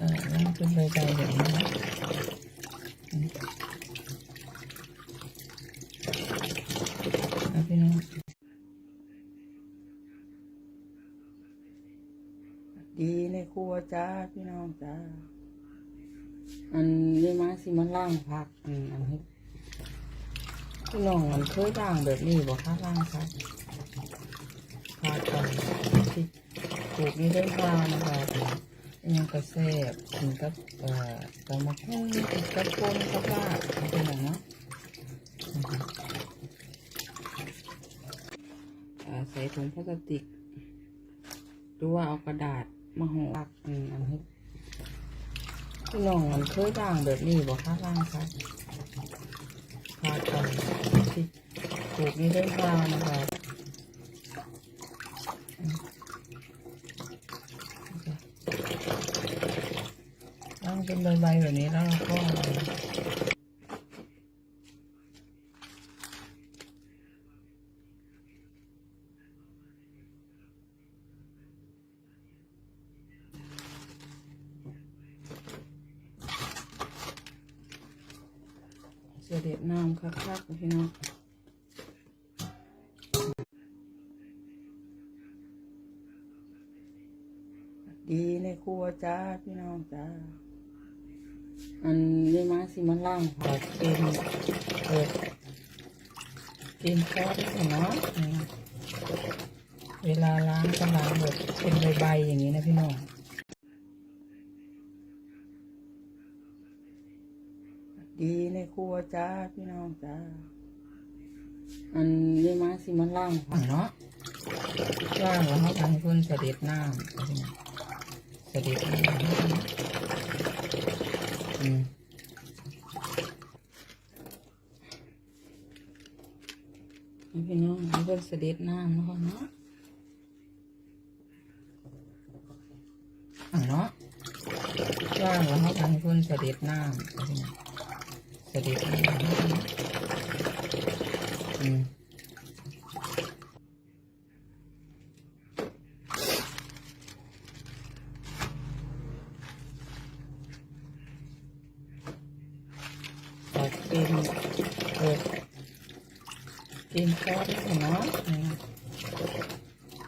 เออนั่งขึ้นใบใบแบบนี้นะพี่น้องดีในครัวจ้าพี่น้องจ้าอันนี้มาสิมันล่างผักอันอันนี้พี่น้องมันเคยล่างแบบนี้บอกค่ะล่างครับผักกันที่ปลูกนี่ได้ข้าวนะคะ ยังกระแซบกินกับเอ่อตำมะฮุ่งกินกับปนกับลาบเป็นอย่างเนาะใส่ถุงพลาสติกหรือว่าเอากระดาษมาห่อักอันอันนี้พี่น้องมันเคยด่างแบบนี้บอกค่ะล่างครับพากันที่ปลูกนี่ได้ข้าวนะคะตั้ง เป็นใบๆแบบนี้แล้วเราก็เสด็จน้ำคักๆพี่น้องดีในครัวจ้าพี่น้องจ้า อันนี้มาสิมันล่างผักกินเปิดกินซอสได้เนาะเวลาล้างก็ล้างแบบเป็นใบๆอย่างนี้นะพี่น้องดีในครัวจ้าพี่น้องจ้าอันนี้มาสิมันล่างผักเนาะล่างแล้วเขาทำคุณเสด็จน้ำเอาเสด็จน้ำ พี่น้องให้เพิ่นเสด็จน้ำเนาะเนาะอะเนาะล่างแล้วเขาทำคุณเสด็จน้ำเอาพี่น้องสวัสดีครับอืมตัดกินเออ กินซอสได้เนาะ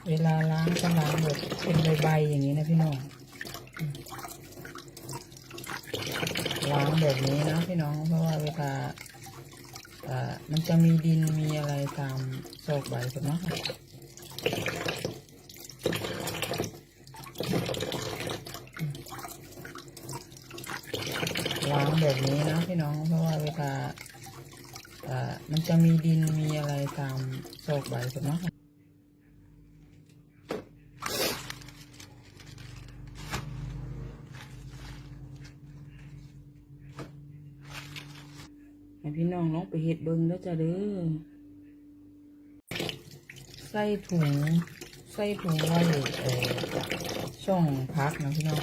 เวลาล้างก็ล้างแบบเป็นใบๆอย่างนี้นะพี่น้องล้างแบบนี้นะพี่น้องเพราะว่าเวลาอ่อมันจะมีดินมีอะไรตามซอกใบถูกไหมล้างแบบนี้นะพี่น้องเพราะว่าเวลา มันจะมีดินมีอะไรตามซอกใบถูกไหมให้พี่น้องลองไปเห็ดเบิ้งแล้วจะเด้อใส่ถุงใส่ถุงไว้เออช่องพักนะพี่น้อง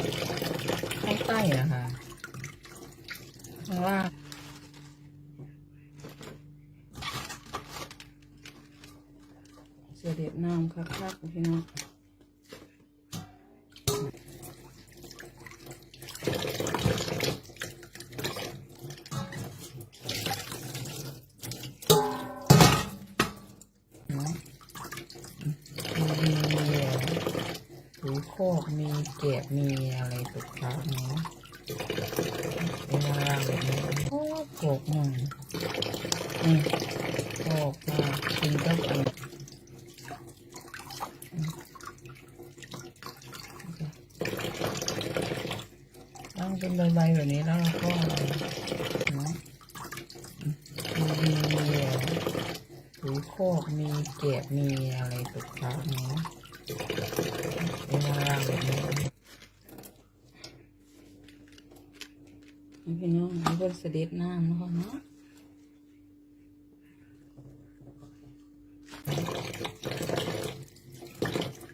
ข้างใต้นะคะข้างล่าง เสด็จน้ำคักๆพี่น้องเนาะมีถือโคกมีเก็บมีอะไรตุกทักเนาะเวลาล้างแบบนี้โอ้โขกหน่อยอืมโขกมากินกับอัน ตั้ง เป็นใบๆแบบนี้แล้วเราก็เนาะมีถือยคกมีเก็บมีอะไรตุกตาเนาะเวลาล้างแบบนี้พี่น้องเพื่อนเสด็จน้ำเนาะเนาะ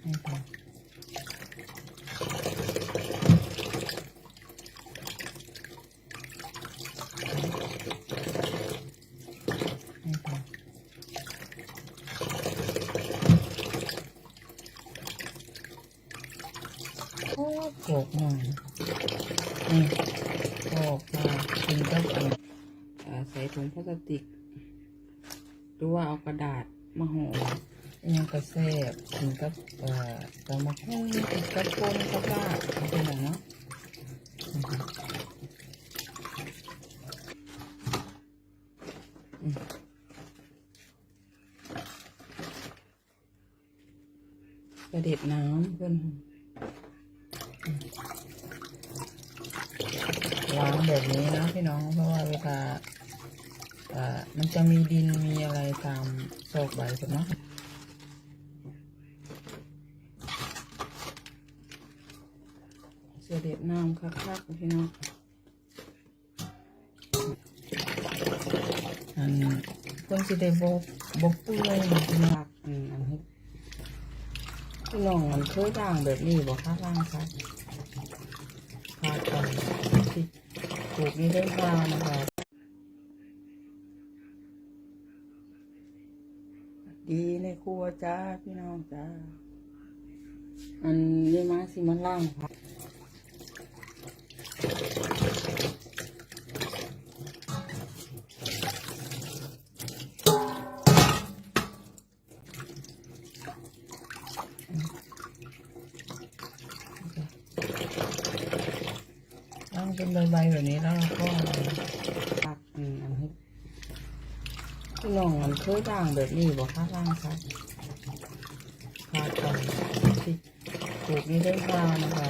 นี่ค่ะนี่ค่ะโอ้โขกหน่อยอืมออกมากินกับอันอ่าใส่ถุงพลาสติกหรือว่าเอากระดาษมาห่อยังกระแซบกินกับเอ่อตำมะฮุ่งกินกับปนกับลาบอะไรอย่างเนาะอืมอืมกระเด็ดน้ำเพื่อนอืมวาง แบบนี้นะพี่น้องเพราะว่าเวลาอ่ามันจะมีดินมีอะไรตามซอกใบกันเนาะเสด็จน้ำคักๆพี่น้องอันคนสิได้บบบบเปื่อยมันจะมักอันอันนี้พี่น้องมันเคยด่างแบบนี้บอกค่ะล่างครับพาก่อนที่ ปลูกนี่ได้พานะคะดีในครัวจ้าพี่น้องจ้า อันนี้มาสิมันล่างค่ะ เป็นใบๆแบบนี้แล้วเราก็ผักอืมอันนี้พี่น้องมันเคยด่างแบบนี้บอกค่ะล่างครับพาก่อนที่ปลูกนี่ได้พานะคะ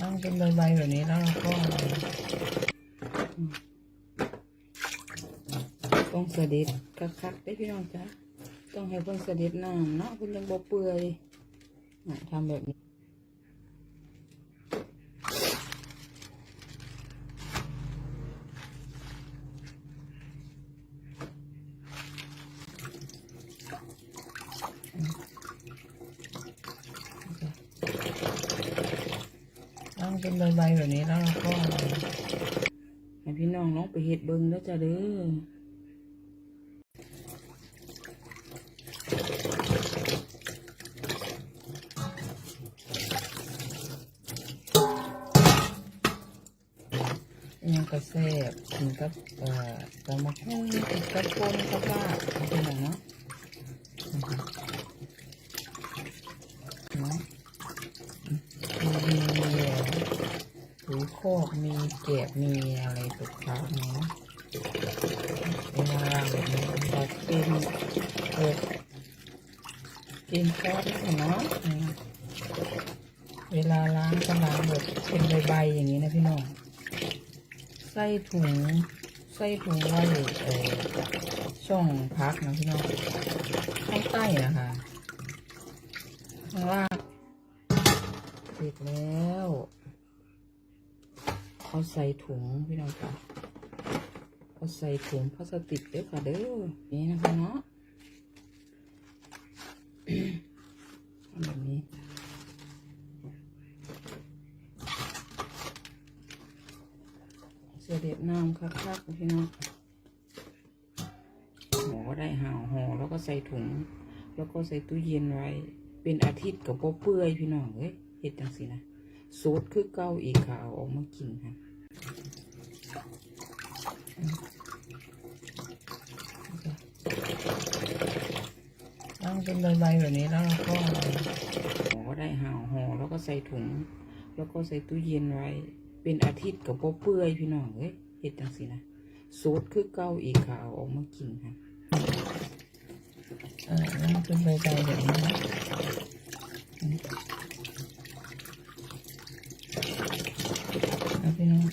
ล่างเป็นใบๆแบบนี้แล้วเราก็ต้องเสด็จคักๆได้พี่น้องจ้ะ ต้องให้เพิ่นเสด็จน้ำเนาะเพิ่นยังบ่เปื่อยน่ะทำแบบนี้ต้องเป็นใบๆแบบนี้แล้วเราก็ให้พี่น้องลองไปเห็ดเบิ้งแล้วจ้ะเด้อ ยังกระแซบกินกับเอ่อตำมะฮุ่งกินกับปนกับลาบเป็นอย่างเนาะอืมเนาะมีถือโคกมีเก็บมีอะไรตุกค้าเนาะเวลาแบบนี้เรากินเออกินซอสเนาะเวลาล้างก็ล้างแบบเป็นใบๆอย่างนี้นะพี่น้อง ส่ถุงใส่ถุงไว้ช่องพักนะพี่น้องข้างใต้นะคะข้างล่างเสร็จแล้วเขาใส่ถุงพี่น้องค่ะเขาใส่ถุงพลาสติกเด้อค่ะเด้อนี่นะคะเนาะ ทำแบบนี้เสด็จน้ำคักๆพี่น้องห่อ ก็ได้ห่อห่อแล้วก็ใส่ถุง แล้วก็ใส่ตู้เย็นไว้ เป็นอาทิตย์กับโปเปื่อยพี่น้องเอ้ยเห็ดจังสินะสูตรคือเก้าอีกค่ะเอาออกมากินค่ะตั้งเป็นใบๆแบบนี้แล้วเราก็ห่อก็ได้ห่อห่อแล้วก็ใส่ถุง แล้วก็ใส่ตู้เย็นไว้ เป็นอาทิตย์กับโปเปื่อยพี่น้องเอ้ยเห็ดจังสินะสูตรคือเก้าอีกค่ะเอาออกมากินค่ะ เออตั้งเป็นใบๆแบบนี้นะนะพี่น้อง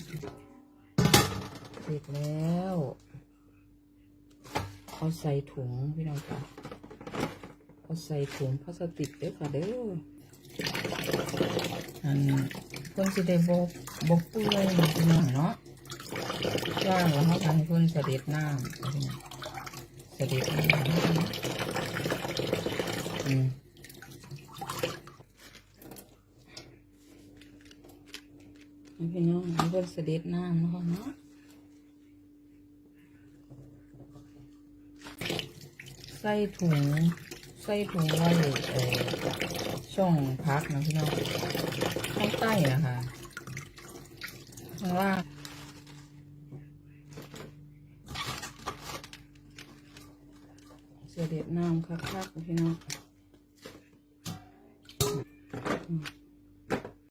เสร็จแล้วเอาใส่ถุงพี่น้องค่ะเอาใส่ถุงพลาสติกเด้อค่ะเด้ออันคนสิได้บบบบเปื่อยพี่น้องเนาะย่างแล้วเขาทำเพิ่นเสด็จน้ำ สวัสดีครับอืมพี่น้องเพื่อนเสด็จน้ำนะคะเนาะใส่ถุงใส่ถุงไว้เออช่องพักนะพี่น้องข้างใต้นะคะข้างล่าง เสด็ดน้ำคักๆพี่น้อง